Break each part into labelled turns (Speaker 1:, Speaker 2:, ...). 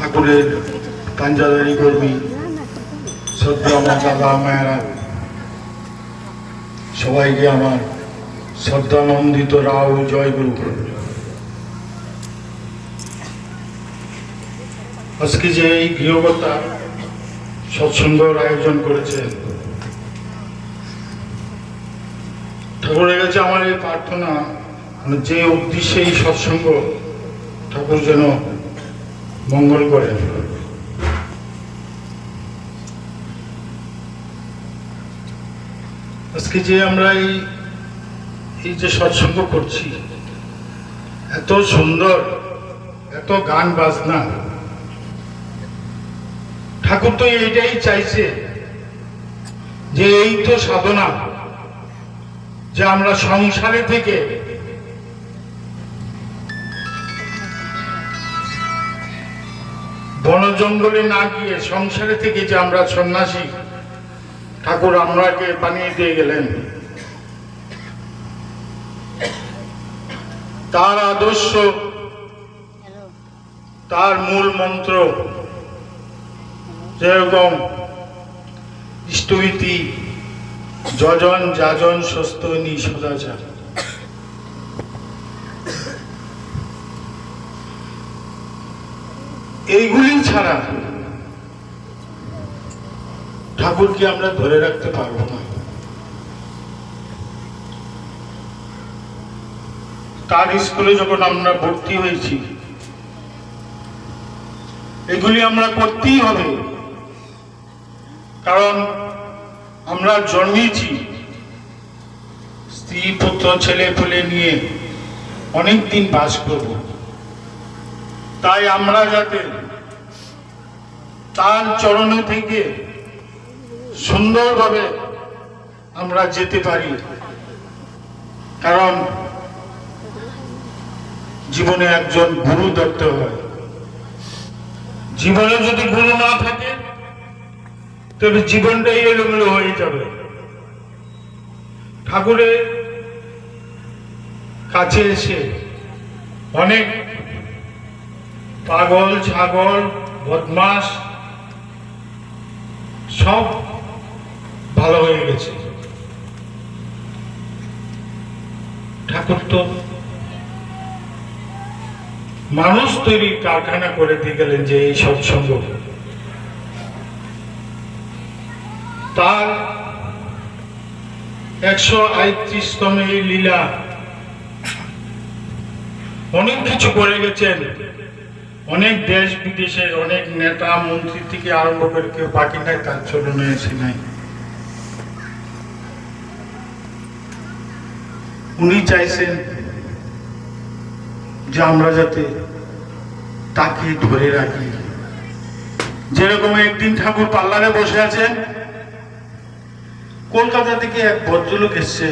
Speaker 1: ঠাকুরের পাঞ্জাদারি কর্মী শ্রদ্ধা আমার দাদা মায়েরা সবাইকে আমার শ্রদ্ধানন্দিত রাও জয়গুরু। আজকে যে এই গৃহকর্তা সৎসঙ্গর আয়োজন করেছেন, ঠাকুরের কাছে আমার এই প্রার্থনা মানে যে উদ্দেশ্যে এই সৎসঙ্গ, ঠাকুর যেন মঙ্গল করেন আজকে যে আমরা এই এই যে সৎসঙ্গ করছি, এত সুন্দর, এত গান বাজনা। ঠাকুর তো এইটাই চাইছে যে এই তো সাধনা, যে আমরা সংসারে থেকে বন জঙ্গলে না গিয়ে সংসারে থেকে যে আমরা সন্ন্যাসী, ঠাকুর আমরাকে বানিয়ে দিয়ে গেলেন। তার আদর্শ, তার মূল মন্ত্র, যেরকম ইষ্টভীতি যজন যাজন সস্তনী সদাচার। এইগুলি ছাড়া ঠাকুরকে আমরা ধরে রাখতে পারব না। তার স্কুলে যখন আমরা ভর্তি হয়েছি, এগুলি আমরা করতেই হবে। কারণ আমরা জন্মেছি স্ত্রী, পুত্র, ছেলে পেলে নিয়ে অনেক দিন বাস করব। তাই আমরা যাতে তার চরণে থেকে সুন্দরভাবে আমরা যেতে পারি। কারণ জীবনে একজন গুরু ধরতে হয়। জীবনে যদি গুরু না থাকে তবে জীবনটাই এলোমেলো হয়ে যাবে। ঠাকুরের কাছে এসে অনেক পাগল, ছাগল বদমাস সব ভালো হয়ে গেছে। ঠাকুর তো মানুষ তৈরির কারখানা করে দিয়ে গেলেন যে এই সৎসঙ্গ তার একশো আটত্রিশতম এই লীলা অনেক কিছু করে গেছেন। অনেক দেশ বিদেশের অনেক নেতা মন্ত্রী থেকে আরম্ভ করে কেউ বাকি নাই তার চরণে এসে নাই। উনি চাইছেন যে আমরা যাতে তাকে ধরে রাখি। যেরকম একদিন ঠাকুর পাল্লারে বসে আছেন, কলকাতা থেকে এক ভদ্রলোক এসছে।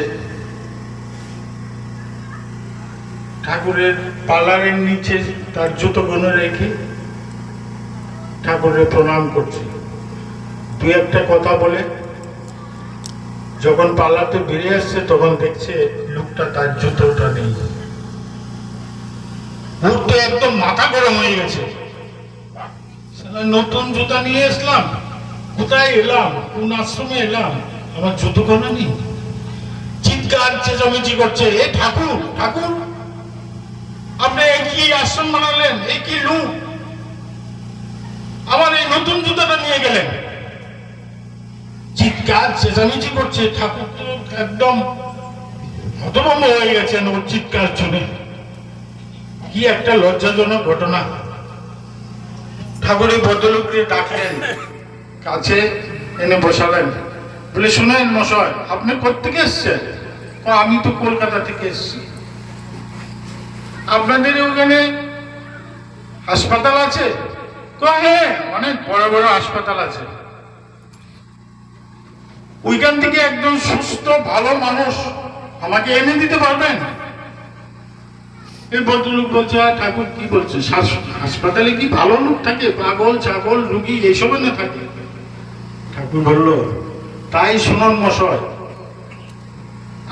Speaker 1: ঠাকুরের পার্লারের নিচে তার জুতো গুলো রেখে ঠাকুরের প্রণাম করছে। দু একটা কথা বলে, যখন পার্লারতে বেরিয়ে আসছে, তখন দেখছে লোকটা তার জুতোটা নেই। উঠতে একদম মাথা গরম হয়ে গেছে। নতুন জুতা নিয়ে এসলাম কোথায় এলাম? কোন আশ্রমে এলাম? আমার জুতো কোনো নেই। চিৎকার চেঁচামেচি করছে, এ ঠাকুর ঠাকুর! আশ্রম বানালেন, এই কি লুক আমার এই নতুন জুতাটা নিয়ে গেলেন। চিৎকার চেঁচামেচি করছে ঠাকুর তো একদম হতভম্ব হয়ে গেছেন ওর চিৎকার শুনে। কি একটা লজ্জাজনক ঘটনা। ঠাকুর এই ডাকলেন, কাছে এনে বসালেন। বলে, শুনেন মশাই, আপনি কোথেকে এসছেন? আমি তো কলকাতা থেকে এসেছি। আপনাদের ওখানে হাসপাতাল আছে? অনেক বড় বড় হাসপাতাল আছে। ওইখান থেকে একজন সুস্থ, ভালো মানুষ আমাকে এনে দিতে পারবেন? এই ভদ্রলোক বলছে ঠাকুর, কি বলছে? হাসপাতালে কি ভালো লোক থাকে? পাগল, ছাগল, রুগী এইসব না থাকে? ঠাকুর বলল, তাই শুনুন মশাই,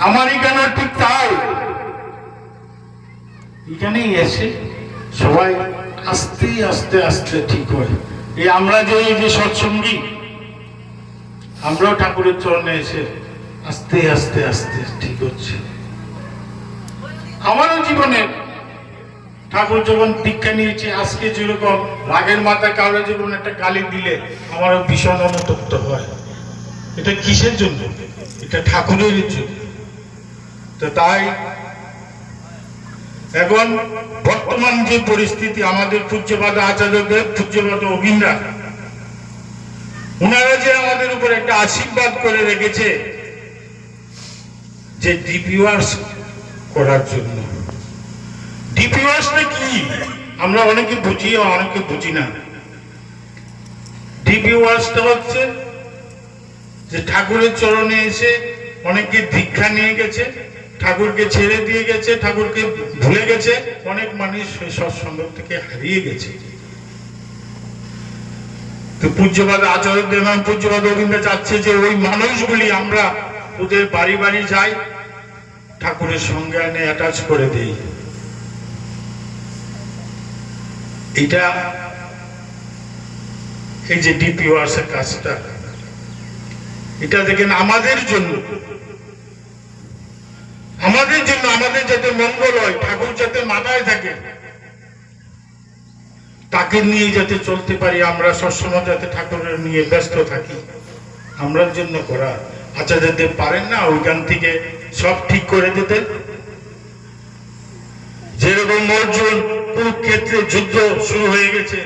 Speaker 1: আমার এখানে ঠিক তাই। এখানেই এসে সবাই আস্তে আস্তে আস্তে ঠিক হয় এই আমরা যে, এই যে সৎসঙ্গী, আমরাও ঠাকুরের চরণে এসে আস্তে আস্তে আস্তে ঠিক হচ্ছে। আমারও জীবনে ঠাকুর যখন দীক্ষা নিয়েছি, আজকে যেরকম রাগের মাথায় কারও যখন একটা গালি দিলে আমারও ভীষণ অনুতপ্ত হয়। এটা কিসের জন্য? এটা ঠাকুরের জন্য। তো তাই এখন বর্তমান যে পরিস্থিতি আমাদের পূজ্যপাদ আচার্যদের পূজ্যপাদ অভিনরা ওনারা যে আমাদের উপর একটা আশীর্বাদ করে রেখেছে যে ডিপিওয়ার্স করার জন্য। ডিপিওয়ার্সটা কি? আমরা অনেকে বুঝি অনেকে বুঝি না। ডিপিওয়ার্সটা হচ্ছে যে ঠাকুরের চরণে এসে অনেকে দীক্ষা নিয়ে গেছে ঠাকুরকে ছেড়ে দিয়ে গেছে, ঠাকুরকে ভুলে গেছে। অনেক মানুষ সেই সৎসঙ্গ থেকে হারিয়ে গেছে। তো পূজ্যবাদ আচার্য দেবান পূজ্যবাদ রবীন্দ্র চাচ্ছে যে ওই মানুষগুলি আমরা ওদের বাড়ি বাড়ি যাই, ঠাকুরের সঙ্গে এনে অ্যাটাচ করে দেই। এটা এই যে ডিপি ওয়ার্সের কাজটা। এটা দেখেন আমাদের জন্য আমাদের জন্য আমাদের যাতে মঙ্গল হয়, ঠাকুর যাতে মাথায় থাকে। তাকে নিয়ে যাতে চলতে পারি, আমরা সবসময় যাতে ঠাকুরের নিয়ে ব্যস্ত থাকি। আমরার জন্য করা। আচার্য দেব পারেন না, ওইখান থেকে সব ঠিক করে দিতেন। যেরকম অর্জুন কুরুক্ষেত্রে যুদ্ধ শুরু হয়ে গেছে।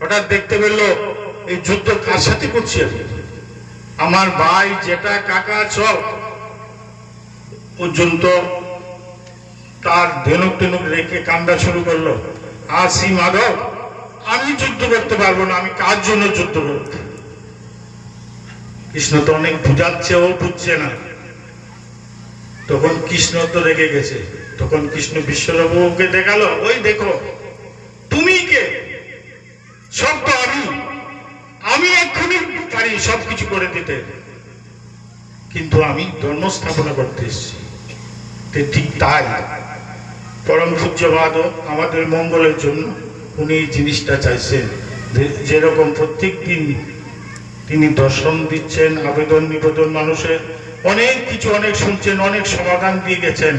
Speaker 1: হঠাৎ দেখতে পেল, এই যুদ্ধ কার সাথে করছি আমি? আমার ভাই, জেঠা, কাকা, সব। পর্যন্ত তার ধেনুক টেনুক রেখে কান্দা শুরু করল। আসি মাধব, আমি যুদ্ধ করতে পারব না, আমি কার জন্য যুদ্ধ করতে কৃষ্ণ তো অনেক বুঝাচ্ছে, ও বুঝছে না। তখন কৃষ্ণ তো রেগে গেছে। তখন কৃষ্ণ বিশ্বরবাবুকে দেখাল, ওই দেখো, তুমি কে? সব তো আমি। আমি এক্ষুনি পারি সব কিছু করে দিতে। কিন্তু আমি ধর্ম স্থাপনা করতে এসেছি। ঠিক তাই। পরম পূজ্যবাদ আমাদের মঙ্গলের জন্য। উনি এই জিনিসটা চাইছেন। যেরকম প্রত্যেক দিন তিনি দর্শন দিচ্ছেন, আবেদন নিবেদন মানুষের। অনেক কিছু অনেক শুনছেন, অনেক সমাধান দিয়ে গেছেন।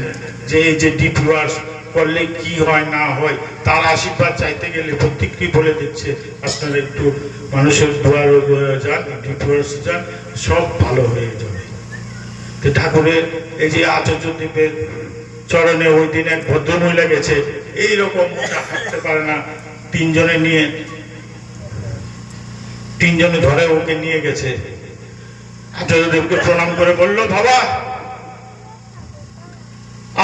Speaker 1: যে এই যে ডিপ্লোয়ার্স করলে কি হয়, না হয়, তার আশীর্বাদ চাইতে গেলে প্রত্যেকটি বলে দিচ্ছে। আপনারা একটু মানুষের দুয়ার যান ডিপ্লোয়ার্স যান, সব ভালো হয়ে যাবে। ঠাকুরের এই যে আচার্য দ্বীপের চরণে ওই দিন এক ভদ্রমহিলা গেছে। এইরকম মোটা হাঁটতে পারে না। তিনজনে নিয়ে তিনজনে ধরে ওকে নিয়ে গেছে। আচার্যদেবকে প্রণাম করে বলল, বাবা,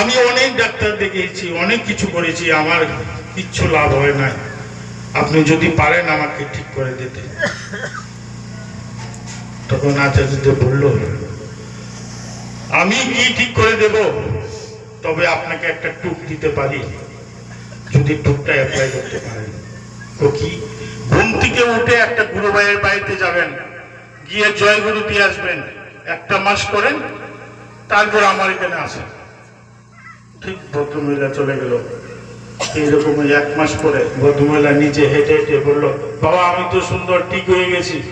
Speaker 1: আমি অনেক ডাক্তার দেখিয়েছি, অনেক কিছু করেছি, আমার কিচ্ছু লাভ হয় নাই আপনি যদি পারেন আমাকে ঠিক করে দিতে। তখন আচার্যদেব বলল, আমি কি ঠিক করে দেব? তবে আপনাকে একটা টুক দিতে পারি। যদি টুকটা অ্যাপ্লাই করতে পারেন। তো কি? ঘুম থেকে উঠে একটা গুরু ভাইয়ের বাড়িতে যাবেন। গিয়ে জয়গুরু দিয়ে আসবেন। একটা মাস করেন, তারপর আমার এখানে আসেন। ঠিক ভদ্রমহিলা চলে গেল। এইরকম এক মাস পরে ভদ্রমহিলা নিজে হেঁটে হেঁটে বলল, বাবা, আমি তো সুন্দর, ঠিক হয়ে গেছি।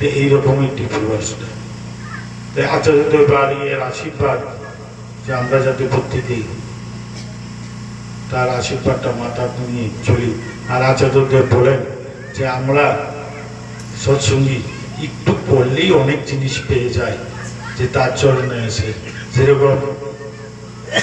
Speaker 1: এইরকমই ডিভোর্সটা আচার্যদের বাড়ি, এর আশীর্বাদ। যে আমরা যাতে দিই, তার আশীর্বাদটা মাথা নিয়ে চলি। আর আচার্যদেব বলেন যে আমরা সৎসঙ্গী, একটু পড়লেই অনেক জিনিস পেয়ে যায় যে তার চরণে এসে যেরকম।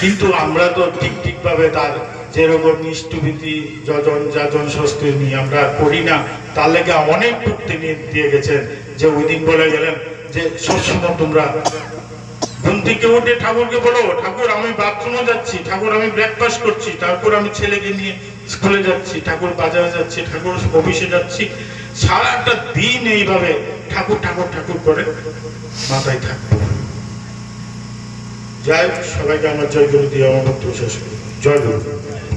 Speaker 1: কিন্তু আমরা তো ঠিক ঠিক ভাবে তার যেরকম নিষ্ঠুভীতি যজন যাজন শস্ত্র নিয়ে আমরা করি না, তার লেগে অনেক টুক নিয়ে দিয়ে গেছেন। যে ওই দিন বলে গেলেন যে সবসময় তোমরা ঘুম থেকে উঠে ঠাকুরকে বলো, ঠাকুর, আমি বাথরুমে যাচ্ছি। ঠাকুর, আমি ব্রেকফাস্ট করছি। তারপর আমি ছেলেকে নিয়ে স্কুলে যাচ্ছি। ঠাকুর বাজারে যাচ্ছি, ঠাকুর অফিসে যাচ্ছি। সারাটা দিন এইভাবে ঠাকুর ঠাকুর ঠাকুর করে মাথায় থাকব। যাই সবাইকে আমার জয় করে দিয়ে আমার বক্তব্য শেষ করি। জয় গুরু।